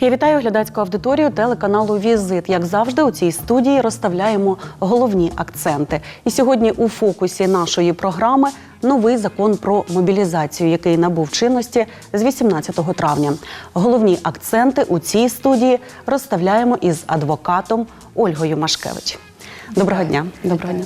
Я вітаю глядацьку аудиторію телеканалу Візит. Як завжди, у цій студії розставляємо головні акценти. І сьогодні у фокусі нашої програми новий закон про мобілізацію, який набув чинності з 18 травня. Головні акценти у цій студії розставляємо із адвокатом Ольгою Машкевич. Доброго дня. Доброго дня.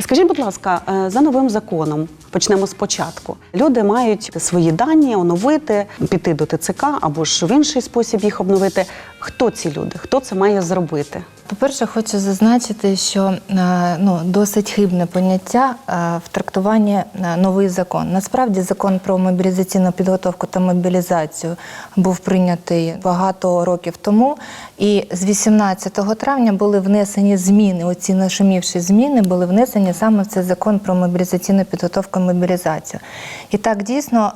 Скажіть, будь ласка, е, за новим законом почнемо спочатку. Люди мають свої дані оновити, піти до ТЦК або ж в інший спосіб їх обновити. Хто ці люди? Хто це має зробити? По-перше, хочу зазначити, що е, ну, досить хибне поняття е, в трактуванні е, новий закон. Насправді закон про мобілізаційну підготовку та мобілізацію був прийнятий багато років тому, і з 18 травня були внесені зміни. Оці нашумівші зміни були внесені саме в цей закон про мобілізаційну підготовку і мобілізацію. І так дійсно,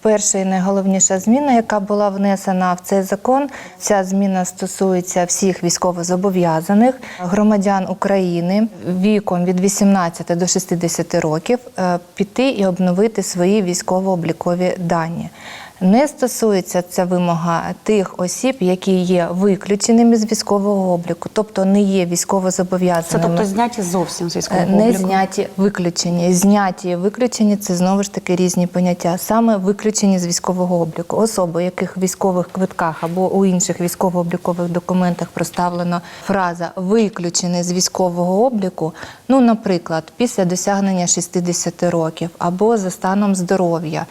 перша і найголовніша зміна, яка була внесена в цей закон, ця зміна стосується всіх військовозобов'язаних громадян України віком від 18 до 60 років е, піти і обновити свої військово-облікові дані. Не стосується ця вимога тих осіб, які є виключеними з військового обліку, тобто не є Це військовозобов'язаними. тобто зняті зовсім з Е, військового Не зняті, виключені. Зняті і виключені це знову ж таки різні поняття. Саме виключені з військового обліку. Особи, яких в військових квитках або у інших військово-облікових документах проставлена фраза виключений з військового обліку. Ну, наприклад, після досягнення 60 років або за станом здоров'я.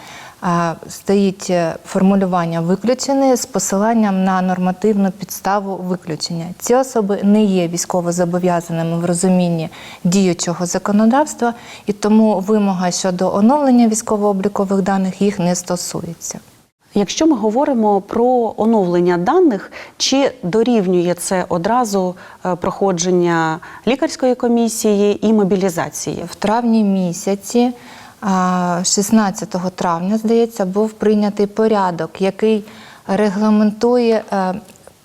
Стоїть е, формулювання виключений з посиланням на нормативну підставу виключення. Ці особи не є військовозобов'язаними в розумінні діючого законодавства, і тому вимога щодо оновлення військово-облікових даних їх не стосується. Якщо ми говоримо про оновлення даних, чи дорівнює це одразу е, проходження лікарської комісії і мобілізації? В травні місяці, 16 травня, здається, був прийнятий порядок, який регламентує е,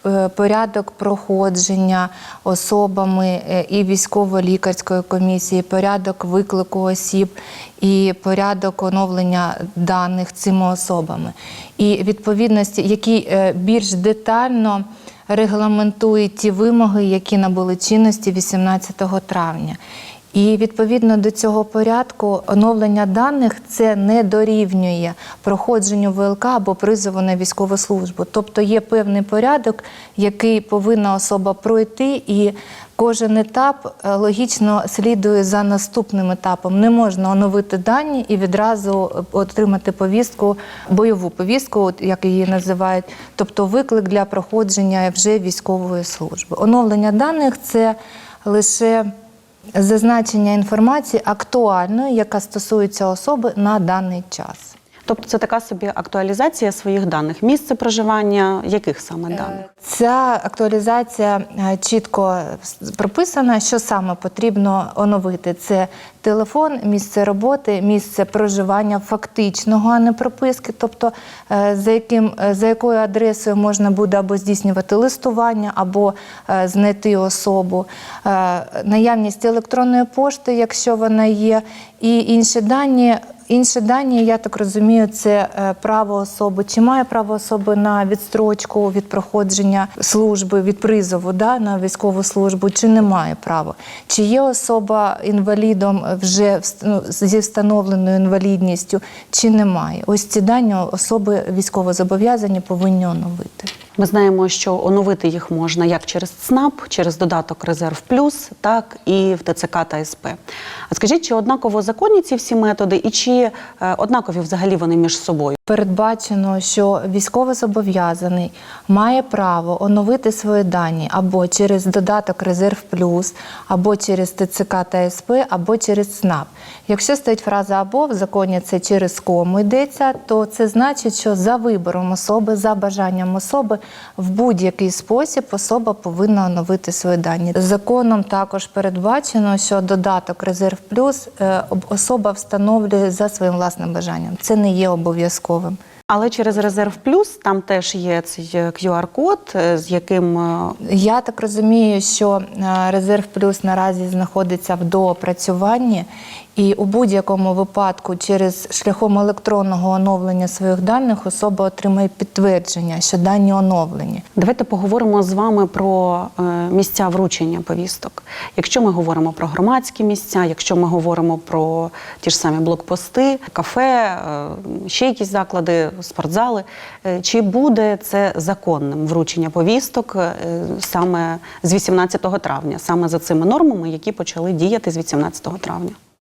е, порядок проходження особами е, і військово-лікарської комісії, порядок виклику осіб і порядок оновлення даних цими особами. І відповідності, які е, більш детально регламентує ті вимоги, які набули чинності 18 травня. І відповідно до цього порядку оновлення даних це не дорівнює проходженню ВЛК або призову на військову службу. Тобто є певний порядок, який повинна особа пройти, і кожен етап е, логічно слідує за наступним етапом. Не можна оновити дані і відразу е, отримати повістку, бойову повістку, як її називають, тобто виклик для проходження вже військової служби. Оновлення даних це лише зазначення інформації актуальної, яка стосується особи на даний час. Тобто це така собі актуалізація своїх даних, місце проживання, яких саме даних? Ця актуалізація е, чітко прописана, що саме потрібно оновити. Це телефон, місце роботи, місце проживання фактичного, а не прописки, тобто е, за, яким, е, за якою адресою можна буде або здійснювати листування, або е, знайти особу, наявність електронної пошти, якщо вона є, і інші дані. Інші дані, я так розумію, це право особи. Чи має право особи на відстрочку від проходження служби, від призову да, на військову службу, чи не має права? Чи є особа інвалідом вже ну, зі встановленою інвалідністю, чи немає? Ось ці дані особи військовозобов'язані повинні оновити. Ми знаємо, що оновити їх можна як через ЦНАП, через додаток Резерв Плюс, так і в ТЦК та СП. А скажіть, чи однаково законні ці всі методи, і чи е, однакові взагалі вони між собою? Передбачено, що військовозобов'язаний має право оновити свої дані або через додаток Резерв Плюс, або через ТЦК та СП, або через СНАП. Якщо стоїть фраза або в законі це через кому йдеться, то це значить, що за вибором особи, за бажанням особи, в будь-який спосіб особа повинна оновити свої дані. Законом також передбачено, що додаток Резерв Плюс е, особа встановлює за своїм власним бажанням. Це не є обов'язковим. Але через резерв плюс там теж є цей е, QR-код, е, з яким Я так розумію, що резерв плюс наразі знаходиться в доопрацюванні, І у будь-якому випадку через шляхом електронного оновлення своїх даних особа отримає підтвердження, що дані оновлені. Давайте поговоримо з вами про е, місця вручення повісток. Якщо ми говоримо про громадські місця, якщо ми говоримо про ті ж самі блокпости, кафе, е, ще якісь заклади, спортзали, е, чи буде це законним вручення повісток саме з 18 травня, саме за цими нормами, які почали діяти з 18 травня?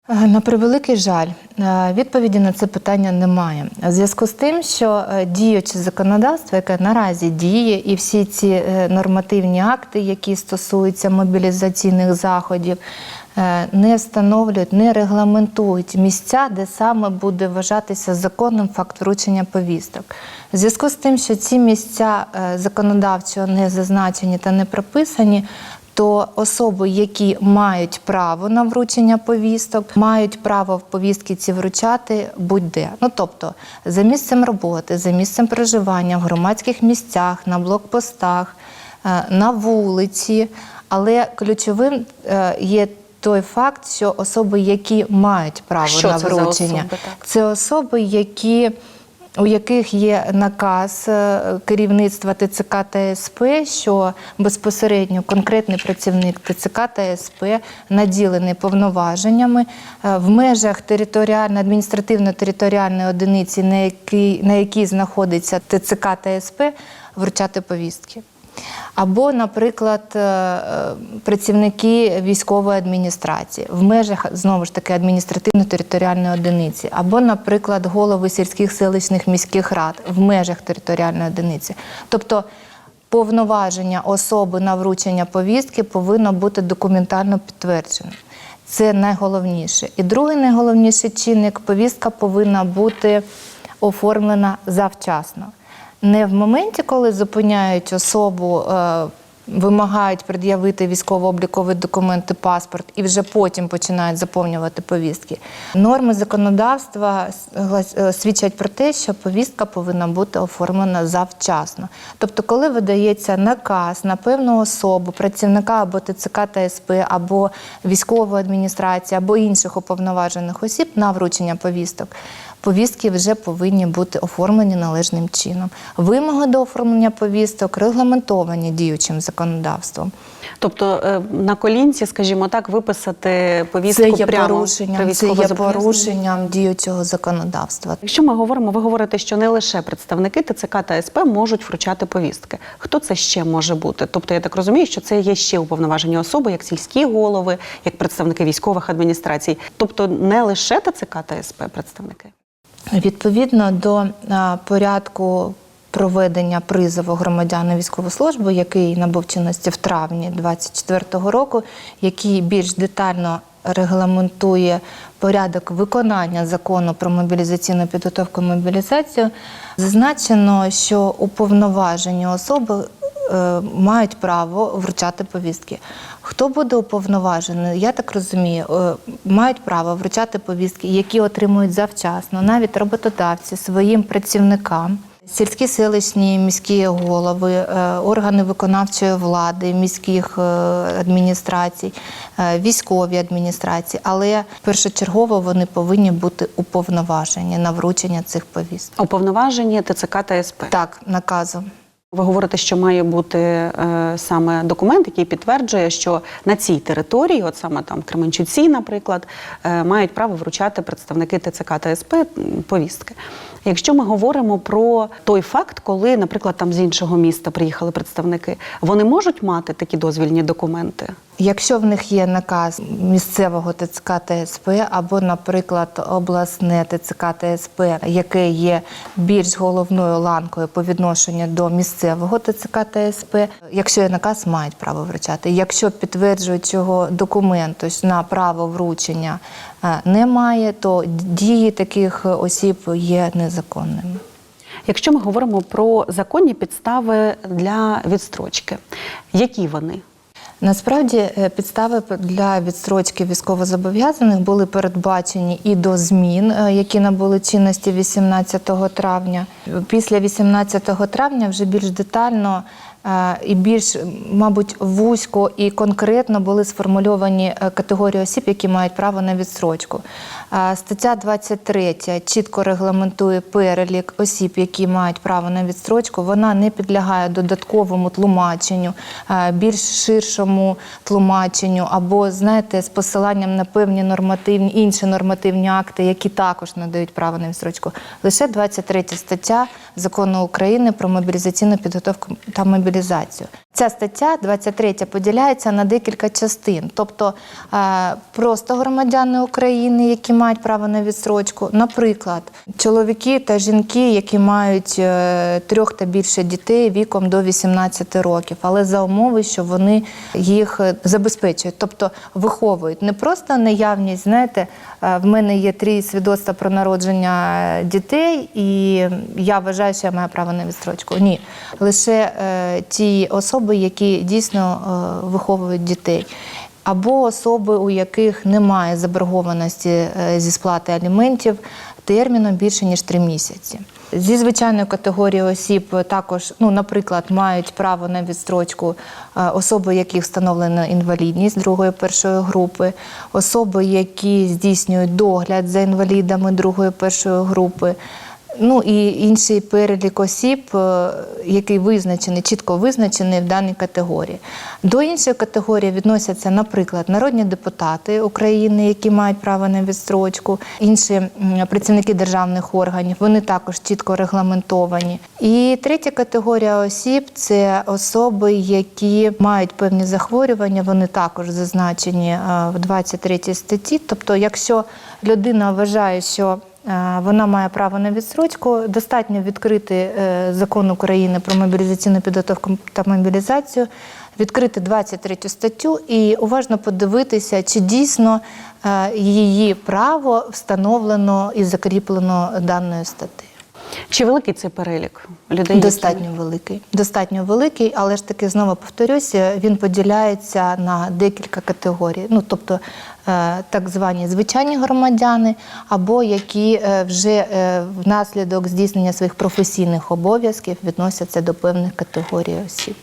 Е, На превеликий жаль, е, відповіді на це питання немає. В зв'язку з тим, що е, діюче законодавство, яке наразі діє, і всі ці нормативні акти, які стосуються мобілізаційних заходів, не встановлюють, не регламентують місця, де саме буде вважатися законним факт вручення повісток. В зв'язку з тим, що ці місця законодавчо не зазначені та не прописані, то особи, які мають право на вручення повісток, мають право в повістки ці вручати будь-де. Ну тобто за місцем роботи, за місцем проживання, в громадських місцях, на блокпостах, е, на вулиці. Але ключовим е, є той факт, що особи, які мають право Що на це за вручення, особи, це особи, які у яких є наказ е, керівництва ТЦК та СП, що безпосередньо конкретний працівник ТЦК та СП наділений повноваженнями е, в межах територіально адміністративно-територіальної одиниці, на якій, на якій знаходиться ТЦК та СП, вручати повістки. Або, наприклад, е, е, працівники військової адміністрації в межах знову ж таки адміністративно-територіальної одиниці, або, наприклад, голови сільських селищних міських рад в межах територіальної одиниці. Тобто повноваження особи на вручення повістки повинно бути документально підтвердженим. Це найголовніше. І другий найголовніший чинник повістка повинна бути оформлена завчасно. Не в моменті, коли зупиняють особу, е, вимагають пред'явити військово-облікові документи, паспорт, і вже потім починають заповнювати повістки. Норми законодавства е, свідчать про те, що повістка повинна бути оформлена завчасно. Тобто, коли видається наказ на певну особу, працівника або ТЦК та СП, або військової адміністрації, або інших уповноважених осіб на вручення повісток. Повістки вже повинні бути оформлені належним чином. Вимоги до оформлення повісток регламентовані діючим законодавством. Тобто е, на колінці, скажімо так, виписати повістку Це є прямо порушенням, це є порушенням діючого законодавства. Якщо ми говоримо, ви говорите, що не лише представники ТЦК та СП можуть вручати повістки. Хто це ще може бути? Тобто, я так розумію, що це є ще уповноважені особи, як сільські голови, як представники військових адміністрацій. Тобто не лише ТЦК та СП представники. Відповідно до порядку проведення призову громадян на військову службу, який набув чинності в травні 2024 року, який більш детально регламентує порядок виконання закону про мобілізаційну підготовку і мобілізацію, зазначено, що уповноважені особи мають право вручати повістки. Хто буде уповноважений, я так розумію, е, мають право вручати повістки, які отримують завчасно, навіть роботодавці своїм працівникам. Сільські селищні міські голови, е, органи виконавчої влади, міських е, адміністрацій, е, військові адміністрації, але першочергово вони повинні бути уповноважені на вручення цих повісток. Уповноважені ТЦК та СП. Так, наказом. Ви говорите, що має бути е, саме документ, який підтверджує, що на цій території, от саме там Кременчуці, наприклад, е, мають право вручати представники ТЦК та СП повістки. Якщо ми говоримо про той факт, коли, наприклад, там з іншого міста приїхали представники, вони можуть мати такі дозвільні документи? Якщо в них є наказ місцевого ТЦК ТСП або, наприклад, обласне ТЦК ТСП, яке є більш головною ланкою по відношенню до місцевого ТЦК СП, якщо є наказ, мають право вручати. Якщо підтверджуючого документу на право вручення е, немає, то дії таких осіб є незаконними. Якщо ми говоримо про законні підстави для відстрочки, які вони? Насправді е, підстави для відстрочки військовозобов'язаних були передбачені і до змін, е, які набули чинності 18 травня. Після 18 травня вже більш детально і більш, мабуть, вузько і конкретно були сформульовані е, категорії осіб, які мають право на відстрочку. Е, Стаття 23 чітко регламентує перелік осіб, які мають право на відстрочку. Вона не підлягає додатковому тлумаченню, е, більш ширшому тлумаченню, або знаєте, з посиланням на певні нормативні інші нормативні акти, які також надають право на відстрочку. Лише 23 стаття закону України про мобілізаційну підготовку та мобілізацію каналізацію. Ця стаття 23 поділяється на декілька частин, тобто е, просто громадяни України, які мають право на відстрочку, наприклад, чоловіки та жінки, які мають е, трьох та більше дітей віком до 18 років, але за умови, що вони їх е, забезпечують, тобто виховують. Не просто наявність, знаєте, в мене є три свідоцтва про народження дітей, і я вважаю, що я маю право на відстрочку. Ні, лише ті особи, які дійсно е, виховують дітей. Або особи, у яких немає заборгованості е, зі сплати аліментів терміном більше ніж три місяці. Зі звичайної категорії осіб також, ну, наприклад, мають право на відстрочку е, особи, яких встановлена інвалідність другої першої групи, особи, які здійснюють догляд за інвалідами другої першої групи. Ну і інший перелік осіб, е, який визначений, чітко визначений в даній категорії. До іншої категорії відносяться, наприклад, народні депутати України, які мають право на відстрочку, інші працівники державних органів, вони також чітко регламентовані. І третя категорія осіб це особи, які мають певні захворювання, вони також зазначені е, в 23 статті. Тобто, якщо людина вважає, що Вона має право на відсрочку. Достатньо відкрити е, закон України про мобілізаційну підготовку та мобілізацію, відкрити 23 статтю і уважно подивитися, чи дійсно е, її право встановлено і закріплено даною статтею. Чи великий цей перелік людей? які- Достатньо великий. Достатньо великий, але ж таки знову повторюся, він поділяється на декілька категорій. Ну тобто е, так звані звичайні громадяни, або які е, вже е, внаслідок здійснення своїх професійних обов'язків відносяться до певних категорій осіб.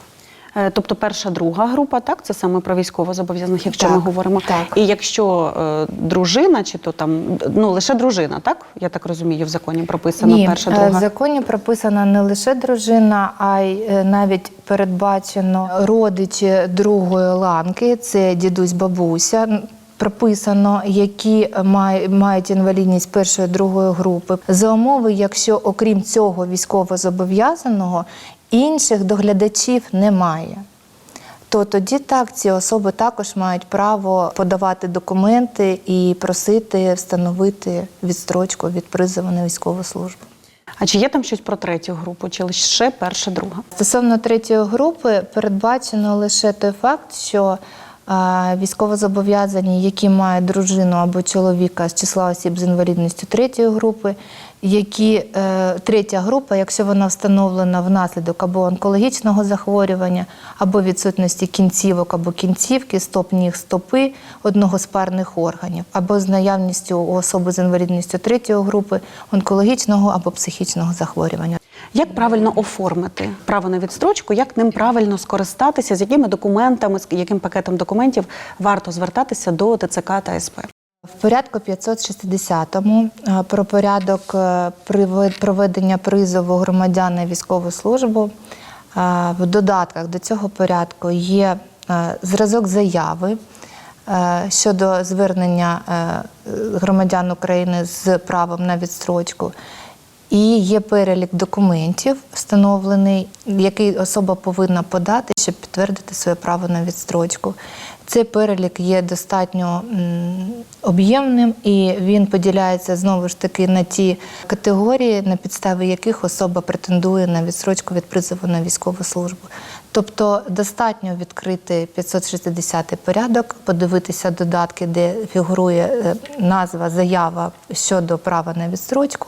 Е, Тобто перша, друга група, так? Це саме про військовозобов'язаних, якщо ми говоримо. так. І якщо е, дружина, чи то там ну лише дружина, так? Я так розумію, в законі прописано Ні, перша, е, друга. в законі прописана не лише дружина, а й е, навіть передбачено родичі другої ланки, це дідусь, бабуся. Прописано, які мають інвалідність першої другої групи, за умови, якщо окрім цього військовозобов'язаного інших доглядачів немає. То тоді так ці особи також мають право подавати документи і просити встановити відстрочку від призову на військову службу. А чи є там щось про третю групу, чи лише перша, друга? Стосовно третьої групи передбачено лише той факт, що е, військовозобов'язані, які мають дружину або чоловіка з числа осіб з інвалідністю третьої групи, які е, третя група, якщо вона встановлена внаслідок або онкологічного захворювання, або відсутності кінцівок або кінцівки, стоп ніг, стопи одного з парних органів, або з наявністю у особи з інвалідністю третьої групи онкологічного або психічного захворювання. Як правильно оформити право на відстрочку, як ним правильно скористатися, з якими документами, з яким пакетом документів варто звертатися до ТЦК та СП? В порядку 560-му е, про порядок е, проведення призову громадян на військову службу е, в додатках до цього порядку є зразок заяви щодо звернення громадян України з правом на відстрочку. І є перелік документів, встановлений, який особа повинна подати, щоб підтвердити своє право на відстрочку. Цей перелік є достатньо об'ємним і він поділяється знову ж таки на ті категорії, на підставі яких особа претендує на відстрочку від призову на військову службу. Тобто достатньо відкрити 560 порядок, подивитися додатки, де фігурує е, назва, заява щодо права на відстрочку,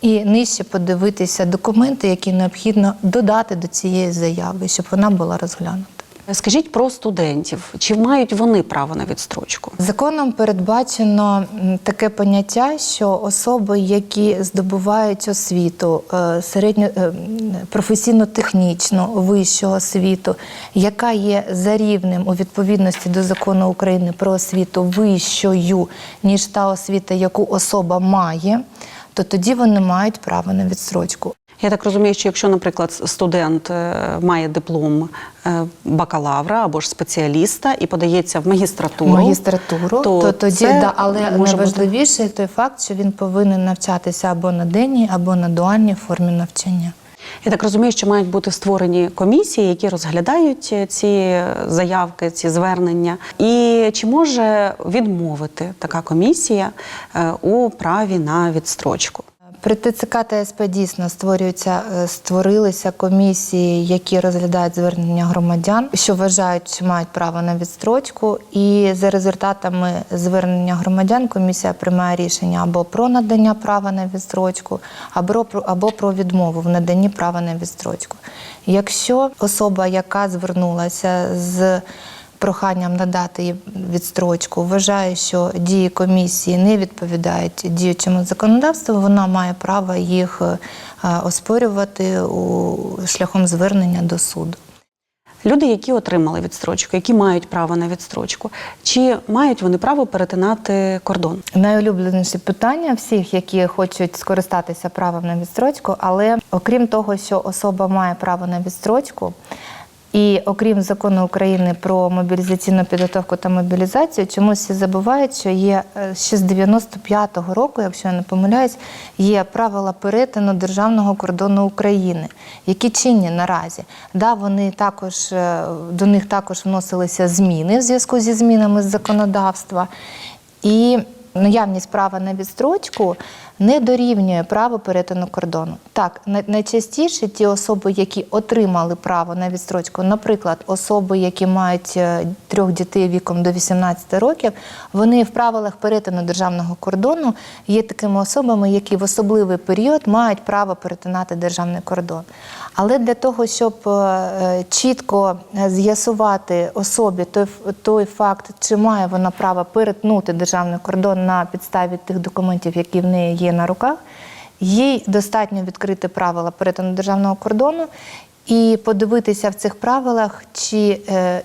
і нижче подивитися документи, які необхідно додати до цієї заяви, щоб вона була розглянута. Скажіть про студентів, чи мають вони право на відстрочку? Законом передбачено таке поняття, що особи, які здобувають освіту е, середньо е, професійно-технічну вищу освіту, яка є за рівнем у відповідності до закону України про освіту вищою, ніж та освіта, яку особа має, то тоді вони мають право на відстрочку. Я так розумію, що якщо, наприклад, студент е, має диплом е, бакалавра або ж спеціаліста і подається в магістратуру, магістратуру, то, тоді це да, але найважливіше той факт, що він повинен навчатися або на денній, або на дуальній формі навчання. Я так розумію, що мають бути створені комісії, які розглядають е, ці заявки, ці звернення. І чи може відмовити така комісія у праві на відстрочку? При ТЦК та СП дійсно створюються, е, створилися комісії, які розглядають звернення громадян, що вважають, що мають право на відстрочку. І за результатами звернення громадян комісія приймає рішення або про надання права на відстрочку, або або про відмову в наданні права на відстрочку. Якщо особа, яка звернулася з проханням надати відстрочку, вважає, що дії комісії не відповідають діючому законодавству, вона має право їх е, оспорювати у шляхом звернення до суду. Люди, які отримали відстрочку, які мають право на відстрочку, чи мають вони право перетинати кордон? Найулюбленіше питання всіх, які хочуть скористатися правом на відстрочку, але окрім того, що особа має право на відстрочку, і окрім закону України про мобілізаційну підготовку та мобілізацію, чомусь всі забувають, що є е, ще з 95-го року, якщо я не помиляюсь, є правила перетину державного кордону України, які чинні наразі. Да, вони також е, до них також вносилися зміни в зв'язку зі змінами з законодавства. І наявність права на відстрочку не дорівнює право перетину кордону. Так, найчастіше ті особи, які отримали право на відстрочку, наприклад, особи, які мають е, трьох дітей віком до 18 років, вони в правилах перетину державного кордону є такими особами, які в особливий період мають право перетинати державний кордон. Але для того, щоб е, е, чітко е, з'ясувати особі той, той факт, чи має вона право перетнути державний кордон на підставі тих документів, які в неї є на руках, їй достатньо відкрити правила перетину державного кордону і подивитися в цих правилах, чи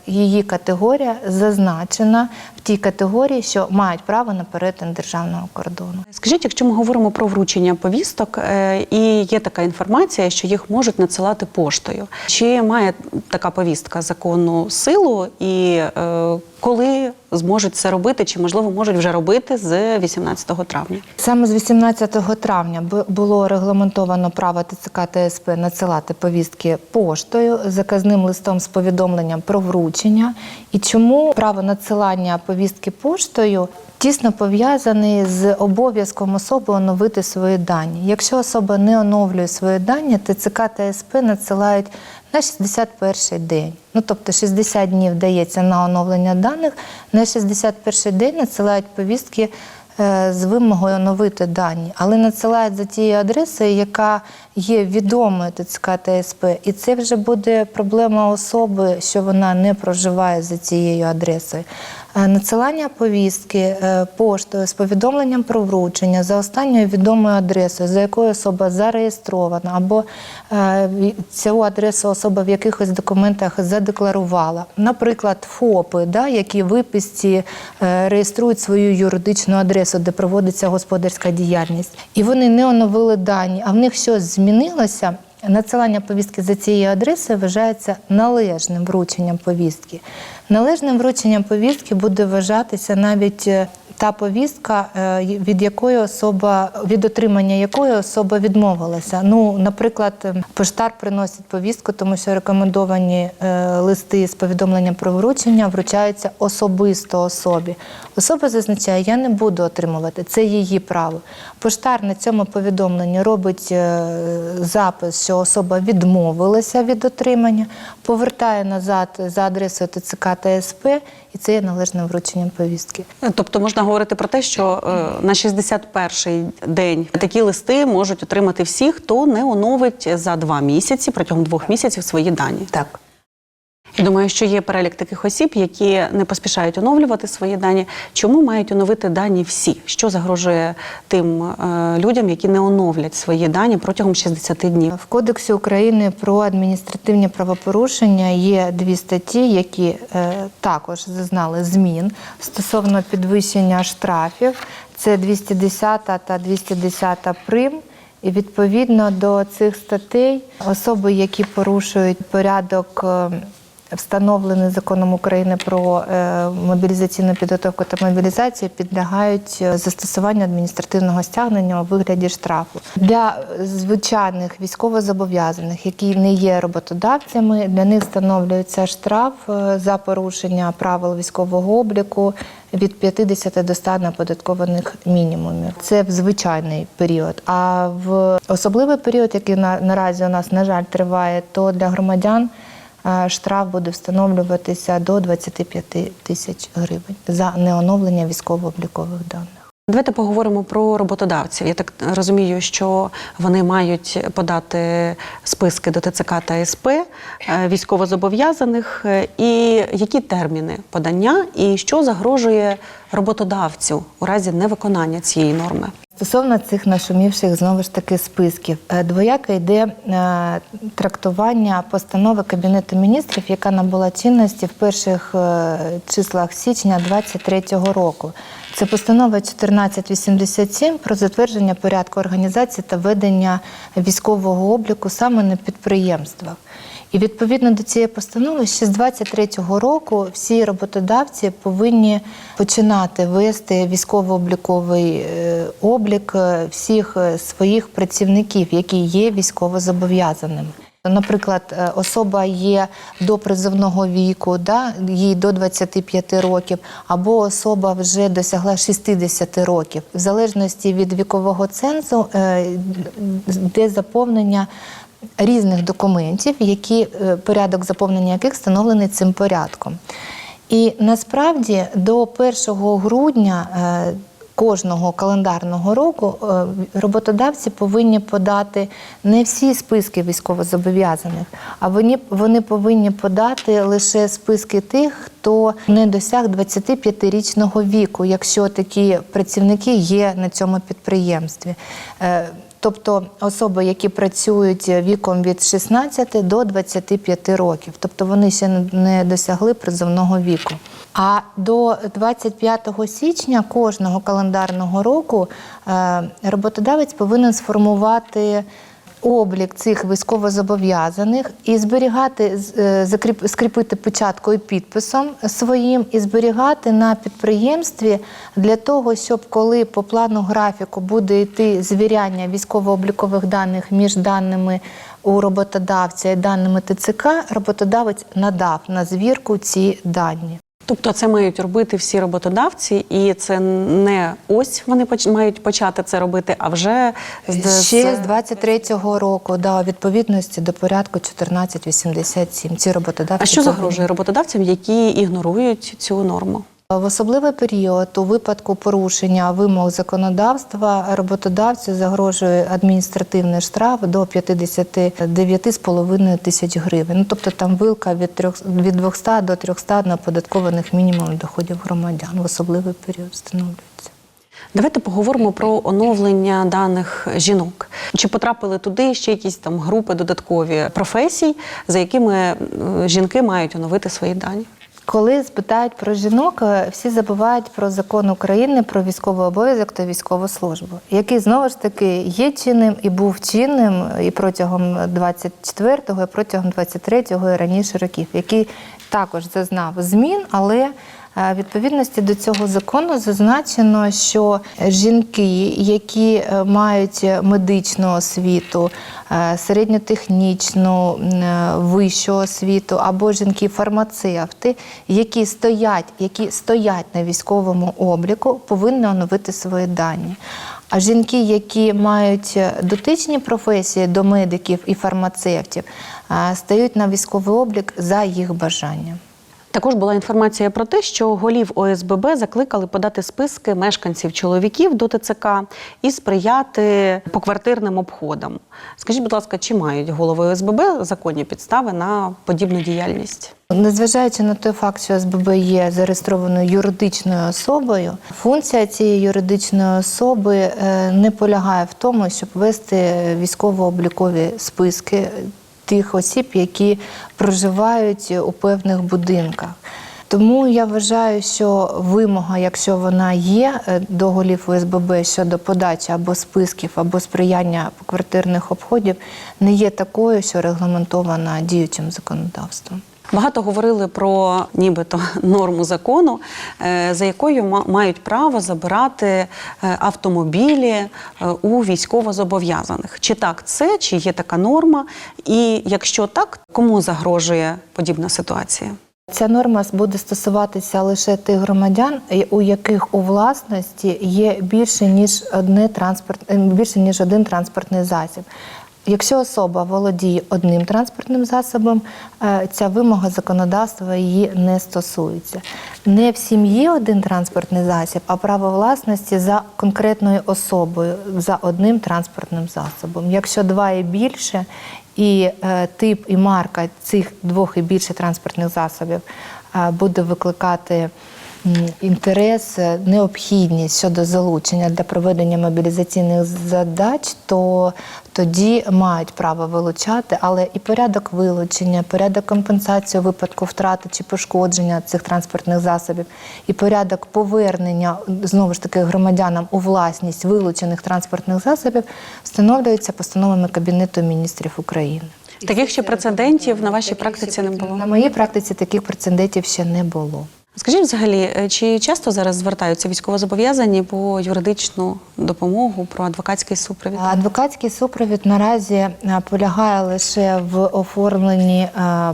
її категорія зазначена тій категорії, що мають право на перетин державного кордону. Скажіть, якщо ми говоримо про вручення повісток, е, і є така інформація, що їх можуть надсилати поштою, чи має така повістка законну силу, і е, коли зможуть це робити, чи можливо можуть вже робити з 18 травня? Саме з 18 травня було регламентовано право ТЦК та СП надсилати повістки поштою, заказним листом з повідомленням про вручення. І чому право надсилання повістки поштою тісно пов'язане з обов'язком особи оновити свої дані. Якщо особа не оновлює свої дані, ТЦК та СП надсилають на 61 день. Ну, тобто 60 днів дається на оновлення даних, на 61 день надсилають повістки е, з вимогою оновити дані, але надсилають за тією адресою, яка є відомою ТЦК та СП. І це вже буде проблема особи, що вона не проживає за цією адресою. Е, Надсилання повістки е, поштою з повідомленням про вручення за останньою відомою адресою, за якою особа зареєстрована, або е, цю адресу особа в якихось документах задекларувала. Наприклад, ФОПи, да, які виписці реєструють свою юридичну адресу, де проводиться господарська діяльність. І вони не оновили дані, а в них щось змінилося. Надсилання повістки за цією адресою вважається належним врученням повістки. Належним врученням повістки буде вважатися навіть е, та повістка, е, від якої особа від отримання якої особа відмовилася. Ну, наприклад, поштар приносить повістку, тому що рекомендовані е, листи з повідомленням про вручення вручаються особисто особі. Особа зазначає, я не буду отримувати, це її право. Поштар на цьому повідомленні робить запис, що особа відмовилася від отримання, повертає назад за адресою ТЦК та СП, і це є належним врученням повістки. Е, Тобто можна говорити про те, що е, на 61-й день такі листи можуть отримати всі, хто не оновить за два місяці протягом двох місяців свої дані. Так. Думаю, що є перелік таких осіб, які не поспішають оновлювати свої дані. Чому мають оновити дані всі? Що загрожує тим е, людям, які не оновлять свої дані протягом 60 днів? В Кодексі України про адміністративні правопорушення є дві статті, які е, також зазнали змін стосовно підвищення штрафів. Це 210 та 210 прим. І відповідно до цих статей особи, які порушують порядок. Встановлений законом України про е, мобілізаційну підготовку та мобілізацію підлягають е, застосуванню адміністративного стягнення у вигляді штрафу для звичайних військовозобов'язаних, які не є роботодавцями. Для них встановлюється штраф е, за порушення правил військового обліку від 50 до 100 неоподаткованих мінімумів. Це в звичайний період. А в особливий період, який на, наразі у нас на жаль триває, то для громадян. Е, Штраф буде встановлюватися до 25 тисяч гривень за неоновлення військово-облікових даних. Давайте поговоримо про роботодавців. Я так розумію, що вони мають подати списки до ТЦК та СП е, військовозобов'язаних, Е, і які терміни подання, і що загрожує роботодавцю у разі невиконання цієї норми. Стосовно цих нашумівших знову ж таки списків, Е, двояке йде е, трактування постанови Кабінету міністрів, яка набула чинності в перших е, числах січня 2023 року. Це постанова 1487 про затвердження порядку організації та ведення військового обліку саме на підприємствах. І відповідно до цієї постанови, ще з 23-го року всі роботодавці повинні починати вести військово-обліковий е, облік е, всіх е, своїх працівників, які є військовозобов'язаними. Наприклад, особа є до призовного віку, да, їй до 25 років, або особа вже досягла 60 років. В залежності від вікового цензу е, йде заповнення різних документів, які е, порядок заповнення яких встановлений цим порядком. І насправді до 1 грудня е, кожного календарного року е, роботодавці повинні подати не всі списки військовозобов'язаних, а вони, вони повинні подати лише списки тих, хто не досяг 25-річного віку, якщо такі працівники є на цьому підприємстві. Тобто особи, які працюють віком від 16 до 25 років, тобто вони ще не- не досягли призовного віку. А до 25 січня кожного календарного року е, роботодавець повинен сформувати облік цих військовозобов'язаних і зберігати, е, закріп- скріпити печаткою підписом своїм і зберігати на підприємстві для того, щоб коли по плану графіку буде йти звіряння військово-облікових даних між даними у роботодавця і даними ТЦК, роботодавець надав на звірку ці дані. Тобто це мають робити всі роботодавці, і це не ось вони поч- мають почати це робити, а вже з Ще з 23-го року, да, у відповідності до порядку 1487. Ці роботодавці А що загрожує роботодавцям, які ігнорують цю норму? В особливий період у випадку порушення вимог законодавства роботодавцю загрожує адміністративний штраф до 59,5 тисяч гривень. Ну, тобто там вилка від, трьох, від 200 до 300 неоподаткованих мінімумів доходів громадян. В особливий період встановлюється. Давайте поговоримо про оновлення даних жінок. Чи потрапили туди ще якісь там групи додаткові професій, за якими е, жінки мають оновити свої дані? Коли спитають про жінок, е, всі забувають про закон України про військовий обов'язок та військову службу, який знову ж таки є чинним і був чинним і протягом 24-го, і протягом 23-го і раніше років, який також зазнав змін, але е, відповідності до цього закону зазначено, що жінки, які е, мають медичну освіту, е, середньотехнічну, е, вищу освіту, або жінки-фармацевти, які стоять, які стоять на військовому обліку, повинні оновити свої дані. А жінки, які мають дотичні професії до медиків і фармацевтів, стають на військовий облік за їх бажанням. Також була інформація про те, що голів ОСББ закликали подати списки мешканців чоловіків до ТЦК і сприяти поквартирним обходам. Скажіть, будь ласка, чи мають голови ОСББ законні підстави на подібну діяльність? Незважаючи на той факт, що СББ є зареєстрованою юридичною особою, функція цієї юридичної особи е, не полягає в тому, щоб вести військово-облікові списки тих осіб, які проживають у певних будинках. Тому я вважаю, що вимога, якщо вона є е, до голів ОСББ щодо подачі або списків, або сприяння квартирних обходів, не є такою, що регламентована діючим законодавством. Багато говорили про нібито норму закону, е, за якою мають право забирати е, автомобілі е, у військовозобов'язаних. Чи так це, чи є така норма? І якщо так, кому загрожує подібна ситуація? Ця норма буде стосуватися лише тих громадян, у яких у власності є більше ніж одне транспорт, більше ніж один транспортний засіб. Якщо особа володіє одним транспортним засобом, е, ця вимога законодавства її не стосується. Не в сім'ї один транспортний засіб, а право власності за конкретною особою за одним транспортним засобом. Якщо два і більше, і е, тип і марка цих двох і більше транспортних засобів е, буде викликати інтерес, необхідність щодо залучення для проведення мобілізаційних задач, то тоді мають право вилучати, але і порядок вилучення, порядок компенсації у випадку втрати чи пошкодження цих транспортних засобів, і порядок повернення знову ж таки громадянам у власність вилучених транспортних засобів встановлюється постановами Кабінету міністрів України. Таких ще прецедентів на вашій практиці не було? На моїй практиці таких прецедентів ще не було. Скажіть взагалі, е, чи часто зараз звертаються військовозобов'язані по юридичну допомогу, про адвокатський супровід? Адвокатський супровід наразі е, полягає лише в оформленні е,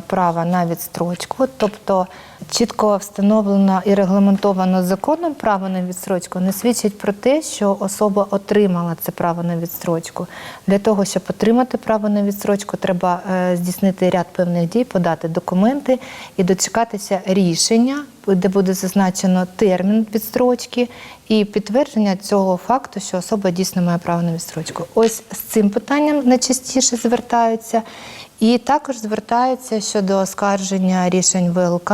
права на відстрочку, тобто чітко встановлено і регламентовано законом право на відстрочку, не свідчить про те, що особа отримала це право на відстрочку. Для того, щоб отримати право на відстрочку, треба е, здійснити ряд певних дій, подати документи і дочекатися рішення, де буде зазначено термін відстрочки і підтвердження цього факту, що особа дійсно має право на відстрочку. Ось з цим питанням найчастіше звертаються, і також звертаються щодо оскарження рішень ВЛК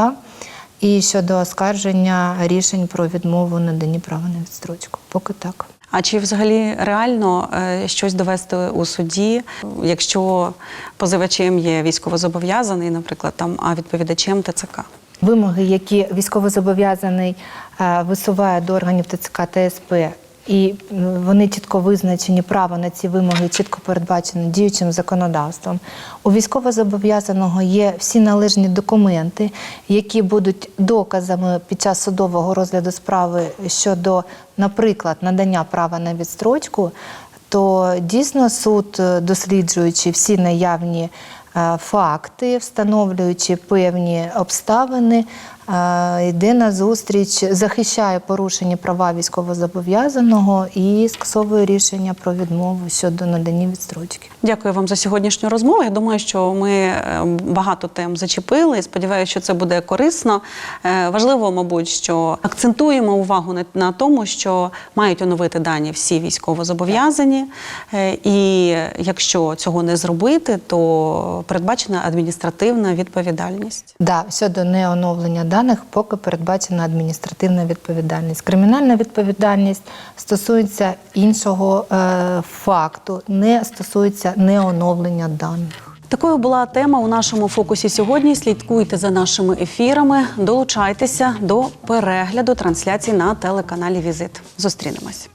і щодо оскарження рішень про відмову наданні права на відстрочку. Поки так. А чи взагалі реально е, щось довести у суді, якщо позивачем є військовозобов'язаний, наприклад, там, а відповідачем ТЦК? Вимоги, які військовозобов'язаний е, висуває до органів ТЦК та СП, і вони чітко визначені, право на ці вимоги чітко передбачено діючим законодавством. У військовозобов'язаного є всі належні документи, які будуть доказами під час судового розгляду справи щодо, наприклад, надання права на відстрочку, то дійсно суд, е, досліджуючи всі наявні е, факти, встановлюючи певні обставини, йде на зустріч, захищає порушені права військовозобов'язаного і скасовує рішення про відмову щодо надання відстрочки. Дякую вам за сьогоднішню розмову. Я думаю, що ми е, багато тем зачепили. Сподіваюся, що це буде корисно. Е, Важливо, мабуть, що акцентуємо увагу на, тому, що мають оновити дані всі військовозобов'язані. Е, І якщо цього не зробити, то передбачена адміністративна відповідальність. Да, щодо неоновлення даних, поки передбачена адміністративна відповідальність. Кримінальна відповідальність стосується іншого е, факту, не стосується неоновлення даних. Такою була тема у нашому фокусі сьогодні. Слідкуйте за нашими ефірами, долучайтеся до перегляду трансляцій на телеканалі Візит. Зустрінемось.